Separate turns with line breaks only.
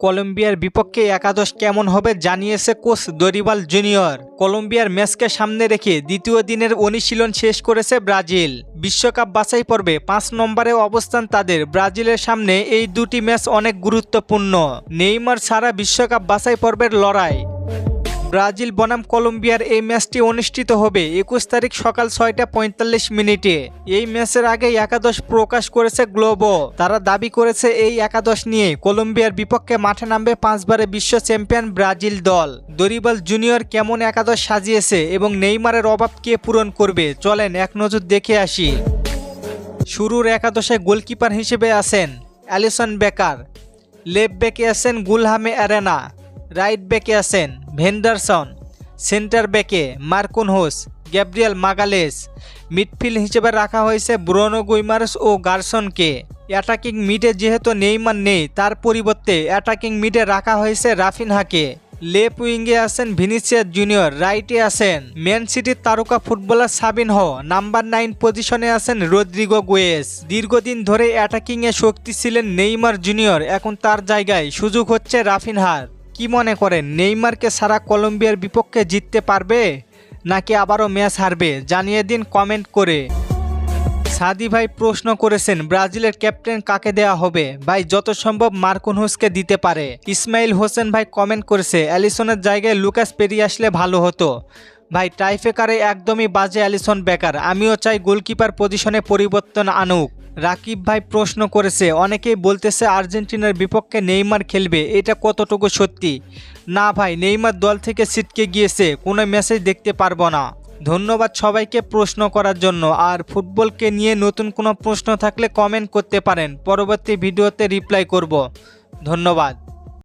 কলম্বিয়ার বিপক্ষে একাদশ কেমন হবে জানিয়েছে কোচ দরিবাল জুনিয়র। কলম্বিয়ার ম্যাচকে সামনে রেখে দ্বিতীয় দিনের অনুশীলন শেষ করেছে ব্রাজিল। বিশ্বকাপ বাছাই পর্বে পাঁচ নম্বরে অবস্থান তাদের। ব্রাজিলের সামনে এই দুটি ম্যাচ অনেক গুরুত্বপূর্ণ। নেইমার সারা বিশ্বকাপ বাছাই পর্বের লড়াই ব্রাজিল বনাম কলম্বিয়ার এই ম্যাচটি অনুষ্ঠিত হবে একুশ তারিখ সকাল ছয়টা পঁয়তাল্লিশ মিনিটে। এই ম্যাচের আগে একাদশ প্রকাশ করেছে গ্লোবো। তারা দাবি করেছে এই একাদশ নিয়ে কলম্বিয়ার বিপক্ষে মাঠে নামবে পাঁচবারে বিশ্ব চ্যাম্পিয়ন ব্রাজিল দল। দরিবাল জুনিয়র কেমন একাদশ সাজিয়েছে এবং নেইমারের অভাব কে পূরণ করবে? চলেন এক নজর দেখে আসি। শুরুর একাদশে গোলকিপার হিসেবে আছেন অ্যালিসন বেকার। লেফট ব্যাকে আছেন গুলহামে অ্যারেনা। রাইট ব্যাকে আছেন ভেন্ডারসন, সেন্টার ব্যাকে মার্কুন হোস, গ্যাব্রিয়েল মাগালেস। মিডফিল্ড হিসেবে রাখা হয়েছে ব্রোনো গুইমার্স ও গার্সনকে। অ্যাটাকিং মিডে যেহেতু নেইমার নেই, তার পরিবর্তে অ্যাটাকিং মিডে রাখা হয়েছে রাফিনহাকে। লেফ উইঙ্গে আছেন ভিনিসিয়াস জুনিয়র, রাইটে আছেন ম্যান সিটির তারকা ফুটবলার সাবিন হ। নাম্বার নাইন পজিশনে আছেন রদ্রিগো গোয়েস। দীর্ঘদিন ধরে অ্যাটাকিংয়ে শক্তি ছিলেন নেইমার জুনিয়র, এখন তার জায়গায় সুযোগ হচ্ছে রাফিনহার। কি মনে করেন নেইমারকে সারা কলম্বিয়ার বিপক্ষে জিততে পারবে নাকি আবারও ম্যাচ হারবে? জানিয়ে দিন কমেন্ট করে। সাদি ভাই প্রশ্ন করেছেন, ব্রাজিলের ক্যাপ্টেন কাকে দেওয়া হবে? ভাই, যত সম্ভব মার্কুন হোসকে দিতে পারে। ইসমাইল হোসেন ভাই কমেন্ট করেছে, অ্যালিসনের জায়গায় লুকাস পেরিয়ে আসলে ভালো হতো। ভাই, টাইফেকারে একদমই বাজে অ্যালিসন বেকার। আমিও চাই গোলকিপার পজিশনে পরিবর্তন আনুক। রাকিব ভাই প্রশ্ন করেছে, অনেকেই বলতেছে আর্জেন্টিনার বিপক্ষে নেইমার খেলবে, এটা কতটুকু সত্যি? না ভাই, নেইমার দল থেকে ছিটকে গিয়েছে, কোনো মেসেজ দেখতে পারব না। ধন্যবাদ সবাইকে প্রশ্ন করার জন্য। আর ফুটবলকে নিয়ে নতুন কোনো প্রশ্ন থাকলে কমেন্ট করতে পারেন। পরবর্তী ভিডিওতে রিপ্লাই করব। ধন্যবাদ।